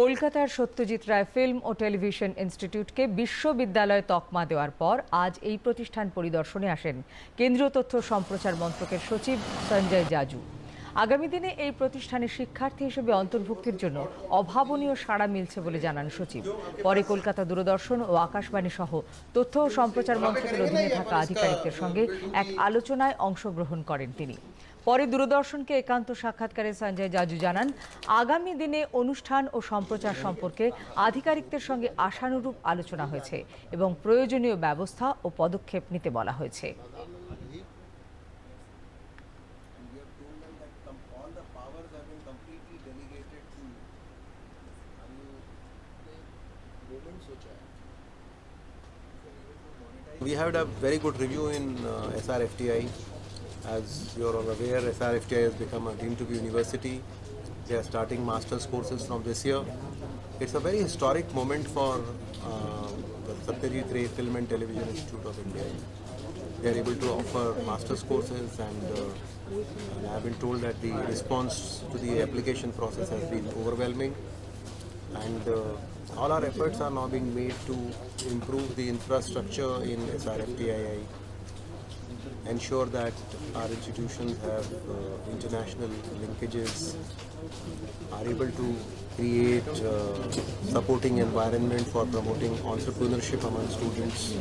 কলকাতার সত্যজিৎ রায় ফিল্ম ও টেলিভিশন ইনস্টিটিউটকে বিশ্ববিদ্যালয় তকমা দেওয়ার পর আজ এই প্রতিষ্ঠান পরিদর্শনে আসেন কেন্দ্রীয় তথ্য সম্প্রচার মন্ত্রকের সচিব সঞ্জয় জাজু। আগামী দিনে এই প্রতিষ্ঠানে শিক্ষার্থী হিসেবে অন্তর্ভুক্তির জন্য অভাবনীয় সাড়া মিলছে বলে জানান সচিব। পরে কলকাতা দূরদর্শন ও আকাশবাণী সহ তথ্য ও সম্প্রচার মন্ত্রকের অধীনে থাকা আধিকারিকদের সঙ্গে এক আলোচনায় অংশগ্রহণ করেন তিনি। পরে দূরদর্শনকে একান্ত সাক্ষাৎকারে সঞ্জয় জাজু জানান আগামী দিনে অনুষ্ঠান ও সম্প্রচার সম্পর্কে আধিকারিকদের সঙ্গে আশানুরূপ আলোচনা হয়েছে এবং প্রয়োজনীয় ব্যবস্থা ও পদক্ষেপ নিতে বলা হয়েছে We had a very good review in uh, SRFTI. As you are all aware, SRFTI has become a deemed to be university. They are starting master's courses from this year. It's a very historic moment for uh, the Satyajit Ray Film and Television Institute of India. They are able to offer master's courses, and, uh, and I have been told that the response to the application process has been overwhelming and uh, all our efforts are now being made to improve the infrastructure in SRFTII, ensure that our institutions have uh, international linkages, are able to create uh, supporting environment for promoting entrepreneurship among students,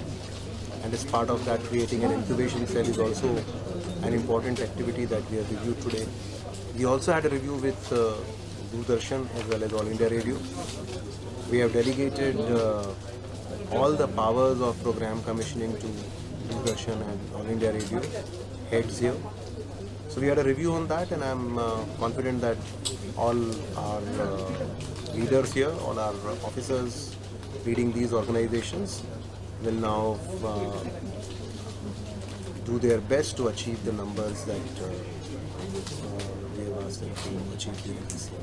and as part of that, creating an incubation cell is also an important activity that we have reviewed today. We also had a review with uh, Doordarshan as well as All India Radio. We have delegated uh, all the powers of program commissioning to Doordarshan and All India Radio heads here. So we had a review on that, and I'm uh, confident that all our uh, leaders here, all our officers leading these organizations, will now uh, do their best to achieve the numbers that uh, uh, we have asked them to achieve during this year.